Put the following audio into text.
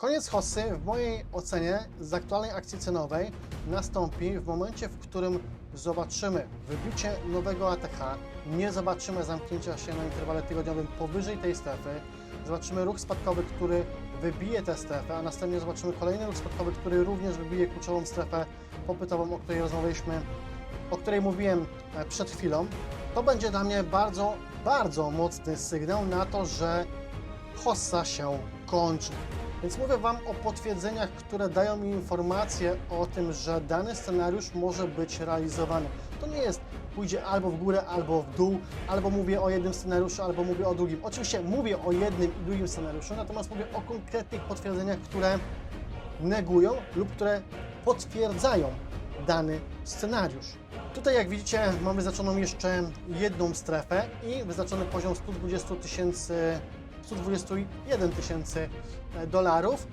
Koniec hossy w mojej ocenie z aktualnej akcji cenowej nastąpi w momencie, w którym zobaczymy wybicie nowego ATH, nie zobaczymy zamknięcia się na interwale tygodniowym powyżej tej strefy, zobaczymy ruch spadkowy, który wybije tę strefę, a następnie zobaczymy kolejny ruch spadkowy, który również wybije kluczową strefę popytową, o której rozmawialiśmy, o której mówiłem e, przed chwilą. To będzie dla mnie bardzo, bardzo mocny sygnał na to, że hossa się kończy. Więc mówię Wam o potwierdzeniach, które dają mi informację o tym, że dany scenariusz może być realizowany. To nie jest pójdzie albo w górę, albo w dół, albo mówię o jednym scenariuszu, albo mówię o drugim. Oczywiście mówię o jednym i drugim scenariuszu, natomiast mówię o konkretnych potwierdzeniach, które negują lub które potwierdzają dany scenariusz. Tutaj jak widzicie mamy wyznaczoną jeszcze jedną strefę i wyznaczony poziom 120 tysięcy 121 tysięcy dolarów.